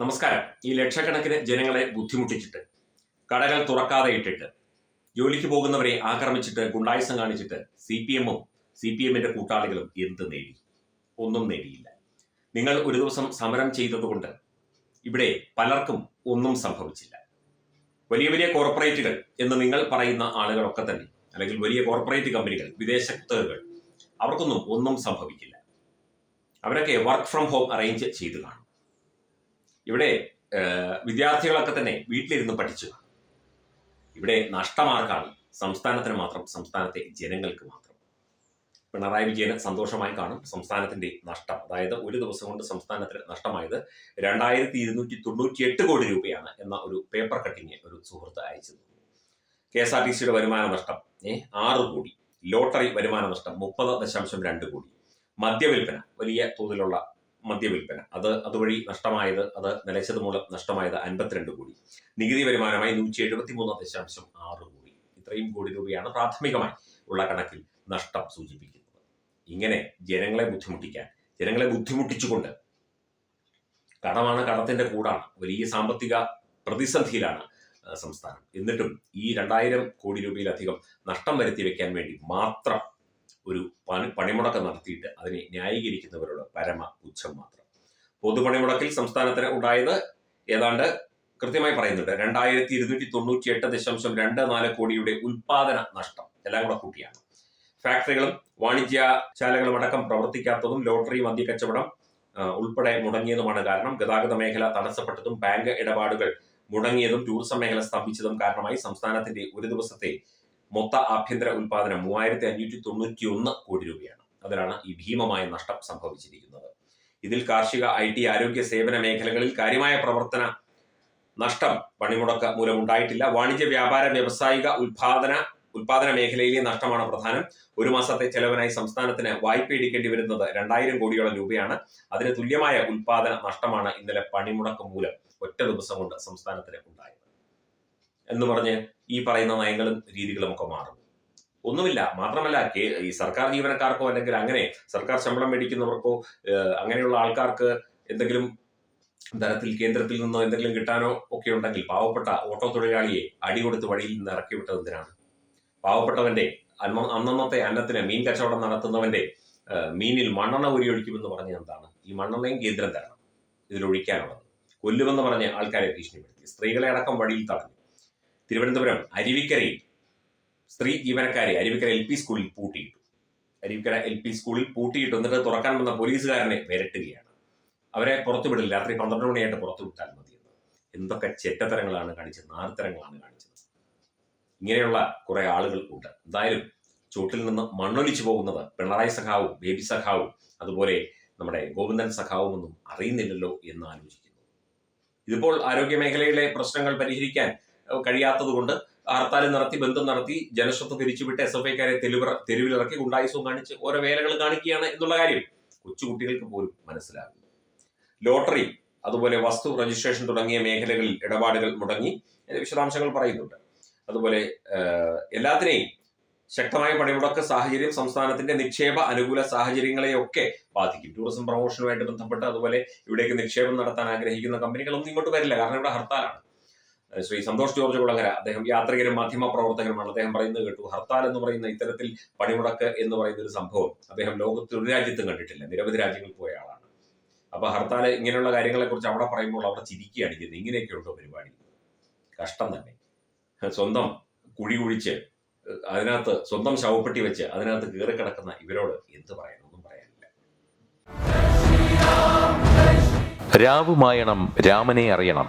നമസ്കാരം. ഈ ലക്ഷക്കണക്കിന് ജനങ്ങളെ ബുദ്ധിമുട്ടിച്ചിട്ട് കടകൾ തുറക്കാതെ ഇട്ടിട്ട് ജോലിക്ക് പോകുന്നവരെ ആക്രമിച്ചിട്ട് ഗുണ്ടായുസം കാണിച്ചിട്ട് സി പി എമ്മും സി പി എമ്മിന്റെ കൂട്ടാളികളും എന്ത് നേടി? ഒന്നും നേടിയില്ല. നിങ്ങൾ ഒരു ദിവസം സമരം ചെയ്തതുകൊണ്ട് ഇവിടെ പലർക്കും ഒന്നും സംഭവിച്ചില്ല. വലിയ വലിയ കോർപ്പറേറ്റുകൾ എന്ന് നിങ്ങൾ പറയുന്ന ആളുകളൊക്കെ തന്നെ അല്ലെങ്കിൽ വലിയ കോർപ്പറേറ്റ് കമ്പനികൾ വിദേശ കുത്തകകൾ അവർക്കൊന്നും ഒന്നും സംഭവിക്കില്ല. അവരൊക്കെ വർക്ക് ഫ്രം ഹോം അറേഞ്ച് ചെയ്തു കാണും. ഇവിടെ വിദ്യാർത്ഥികളൊക്കെ തന്നെ വീട്ടിലിരുന്ന് പഠിച്ചു. ഇവിടെ നഷ്ടമാർക്കാണ്. സംസ്ഥാനത്തിന് മാത്രം സംസ്ഥാനത്തെ ജനങ്ങൾക്ക് മാത്രം. പിണറായി വിജയന് സന്തോഷമായി കാണും സംസ്ഥാനത്തിന്റെ നഷ്ടം. അതായത് ഒരു ദിവസം കൊണ്ട് സംസ്ഥാനത്തിന് നഷ്ടമായത് രണ്ടായിരത്തി ഇരുന്നൂറ്റി തൊണ്ണൂറ്റി എട്ട് കോടി രൂപയാണ് എന്ന ഒരു പേപ്പർ കട്ടിങ് ഒരു സുഹൃത്ത് അയച്ചത്. കെ എസ് ആർ ടി സിയുടെ വരുമാന നഷ്ടം ആറ് കോടി. ലോട്ടറി വരുമാന നഷ്ടം മുപ്പത് ദശാംശം രണ്ട് കോടി. മദ്യവിൽപ്പന വലിയ തോതിലുള്ള മദ്യവിൽപ്പന. അത് അതുവഴി നഷ്ടമായത് അത് നിലച്ചത് മൂലം നഷ്ടമായത് അൻപത്തിരണ്ട് കോടി. നികുതി വരുമാനമായി നൂറ്റി എഴുപത്തി മൂന്ന് ദശാംശം ആറ് കോടി. ഇത്രയും കോടി രൂപയാണ് പ്രാഥമികമായി ഉള്ള കണക്കിൽ നഷ്ടം സൂചിപ്പിക്കുന്നത്. ഇങ്ങനെ ജനങ്ങളെ ബുദ്ധിമുട്ടിക്കാൻ ജനങ്ങളെ ബുദ്ധിമുട്ടിച്ചുകൊണ്ട് കടമാണ് കടത്തിന്റെ കൂടാണ് വലിയ സാമ്പത്തിക പ്രതിസന്ധിയിലാണ് സംസ്ഥാനം. എന്നിട്ടും ഈ രണ്ടായിരം കോടി രൂപയിലധികം നഷ്ടം വരുത്തി വെക്കാൻ വേണ്ടി മാത്രം ഒരു പണി പണിമുടക്കം നടത്തിയിട്ട് അതിനെ ന്യായീകരിക്കുന്നവരോട് പരമ പുച്ഛം മാത്രം. പൊതുപണിമുടക്കിൽ സംസ്ഥാനത്തിന് ഉണ്ടായത് ഏതാണ്ട് കൃത്യമായി പറയുന്നുണ്ട് രണ്ടായിരത്തി ഇരുന്നൂറ്റി തൊണ്ണൂറ്റി എട്ട് ദശാംശം രണ്ട് നാല് കോടിയുടെ ഉൽപാദന നഷ്ടം. എല്ലാം കൂടെ കൂട്ടിയാണ്. ഫാക്ടറികളും വാണിജ്യ ശാലകളും അടക്കം പ്രവർത്തിക്കാത്തതും ലോട്ടറി മദ്യക്കച്ചവടം കച്ചവടം ഉൾപ്പെടെ മുടങ്ങിയതുമാണ് കാരണം ഗതാഗത മേഖല തടസ്സപ്പെട്ടതും ബാങ്ക് ഇടപാടുകൾ മുടങ്ങിയതും ടൂറിസം മേഖല സ്തംഭിച്ചതും കാരണമായി സംസ്ഥാനത്തിന്റെ ഒരു ദിവസത്തെ മൊത്ത ആഭ്യന്തര ഉൽപാദനം മൂവായിരത്തി അഞ്ഞൂറ്റി തൊണ്ണൂറ്റി ഒന്ന് കോടി രൂപയാണ്. അതിലാണ് ഈ ഭീമമായ നഷ്ടം സംഭവിച്ചിരിക്കുന്നത്. ഇതിൽ കാർഷിക ഐ ടി ആരോഗ്യ സേവന മേഖലകളിൽ കാര്യമായ പ്രവർത്തന നഷ്ടം പണിമുടക്ക് മൂലം ഉണ്ടായിട്ടില്ല വാണിജ്യ വ്യാപാര വ്യാവസായിക ഉൽപാദന ഉൽപാദന മേഖലയിലെ നഷ്ടമാണ് പ്രധാനം. ഒരു മാസത്തെ ചെലവിനായി സംസ്ഥാനത്തിന് വായ്പ എടുക്കേണ്ടി വരുന്നത് രണ്ടായിരം കോടിയോളം രൂപയാണ്. അതിന് തുല്യമായ ഉൽപാദന നഷ്ടമാണ് ഇന്നലെ പണിമുടക്ക് മൂലം ഒറ്റ ദിവസം കൊണ്ട് സംസ്ഥാനത്തിന് ഉണ്ടായത്. എന്ന് പറഞ്ഞ് ഈ പറയുന്ന നയങ്ങളും രീതികളും ഒക്കെ മാറും. ഒന്നുമില്ല മാത്രമല്ല ഈ സർക്കാർ ജീവനക്കാർക്കോ അല്ലെങ്കിൽ അങ്ങനെ സർക്കാർ ശമ്പളം മേടിക്കുന്നവർക്കോ അങ്ങനെയുള്ള ആൾക്കാർക്ക് എന്തെങ്കിലും തരത്തിൽ കേന്ദ്രത്തിൽ നിന്നോ എന്തെങ്കിലും കിട്ടാനോ ഒക്കെ ഉണ്ടെങ്കിൽ പാവപ്പെട്ട ഓട്ടോ തൊഴിലാളിയെ അടി കൊടുത്ത് വഴിയിൽ നിന്ന് ഇറക്കി വിട്ടത് എന്തിനാണ്? പാവപ്പെട്ടവന്റെ അന്ന- അന്നന്നത്തെ അന്നത്തിന് മീൻ കച്ചവടം നടത്തുന്നവന്റെ മീനിൽ മണ്ണെണ്ണ ഉരിയൊഴിക്കുമെന്ന് പറഞ്ഞ എന്താണ്? ഈ മണ്ണെണ്ണയും കേന്ദ്രം തരണം. ഇതിലൊഴിക്കാനുള്ളത്. കൊല്ലുമെന്ന് പറഞ്ഞ് ആൾക്കാരെ ഭീഷണിപ്പെടുത്തി. സ്ത്രീകളെ അടക്കം വഴിയിൽ തടഞ്ഞു. തിരുവനന്തപുരം അരുവിക്കരയിൽ സ്ത്രീ ജീവനക്കാരെ അരുവിക്കര എൽ പി സ്കൂളിൽ പൂട്ടിയിട്ടു. അരുവിക്കര എൽ പി സ്കൂളിൽ പൂട്ടിയിട്ട്. എന്നിട്ട് തുറക്കാൻ വന്ന പോലീസുകാരനെ വിരട്ടുകയാണ്. അവരെ പുറത്തുവിടില്ല. രാത്രി പന്ത്രണ്ട് മണിയായിട്ട് പുറത്തു വിട്ടാൽ മതി എന്തൊക്കെ ചെറ്റത്തരങ്ങളാണ് കാണിച്ചത്. നാർത്തരങ്ങളാണ് കാണിച്ചത്. ഇങ്ങനെയുള്ള കുറെ ആളുകൾ ഉണ്ട്. എന്തായാലും ചൂട്ടിൽ നിന്ന് മണ്ണൊലിച്ചു പോകുന്നത് പിണറായി സഖാവും ബേബി സഖാവും അതുപോലെ നമ്മുടെ ഗോവിന്ദൻ സഖാവും ഒന്നും അറിയുന്നില്ലല്ലോ എന്ന് ആലോചിക്കുന്നു. ഇതിപ്പോൾ ആരോഗ്യ മേഖലയിലെ പ്രശ്നങ്ങൾ പരിഹരിക്കാൻ കഴിയാത്തതുകൊണ്ട് ഹർത്താൽ നടത്തി ബന്ധം നടത്തി ജനശ്രദ്ധ തിരിച്ചുവിട്ട് എസ് എഫ് ഐക്കാരെ തെരുവ് തെരുവിലിറക്കി ഗുണ്ടായുസവും കാണിച്ച് ഓരോ വേലകൾ കാണിക്കുകയാണ് എന്നുള്ള കാര്യം കൊച്ചുകുട്ടികൾക്ക് പോലും മനസ്സിലാകും. ലോട്ടറി അതുപോലെ വസ്തു രജിസ്ട്രേഷൻ തുടങ്ങിയ മേഖലകളിൽ ഇടപാടുകൾ മുടങ്ങി വിശദാംശങ്ങൾ പറയുന്നുണ്ട്. അതുപോലെ എല്ലാത്തിനെയും ശക്തമായ പണിമുടക്ക് സാഹചര്യം സംസ്ഥാനത്തിന്റെ നിക്ഷേപ അനുകൂല സാഹചര്യങ്ങളെയൊക്കെ ബാധിക്കും. ടൂറിസം പ്രൊമോഷനുമായിട്ട് ബന്ധപ്പെട്ട് അതുപോലെ ഇവിടേക്ക് നിക്ഷേപം നടത്താൻ ആഗ്രഹിക്കുന്ന കമ്പനികളൊന്നും ഇങ്ങോട്ട് വരില്ല. കാരണം ഇവിടെ ഹർത്താലാണ്. ശ്രീ സന്തോഷ് ജോർജ് കുളങ്ങര അദ്ദേഹം യാത്രികരും മാധ്യമ പ്രവർത്തകരുമാണ് അദ്ദേഹം പറയുന്നത് കേട്ടു ഹർത്താൽ എന്ന് പറയുന്ന ഇത്തരത്തിൽ പണിമുടക്ക് എന്ന് പറയുന്ന ഒരു സംഭവം അദ്ദേഹം ലോകത്ത് ഒരു രാജ്യത്തും കണ്ടിട്ടില്ല. നിരവധി രാജ്യങ്ങളിൽ പോയ ആളാണ്. അപ്പൊ ഹർത്താൽ ഇങ്ങനെയുള്ള കാര്യങ്ങളെ കുറിച്ച് അവിടെ പറയുമ്പോൾ അവിടെ ചിരിക്കുകയാണ് ചെയ്യുന്നത്. ഇങ്ങനെയൊക്കെയുണ്ടോ പരിപാടി? കഷ്ടം തന്നെ. സ്വന്തം കുഴി കുഴിച്ച് അതിനകത്ത് സ്വന്തം ശവപ്പെട്ടി വെച്ച് അതിനകത്ത് കീറി കിടക്കുന്ന ഇവരോട് എന്ത് പറയണം ഒന്നും പറയാനില്ല. രാവുമായണം രാമനെ അറിയണം.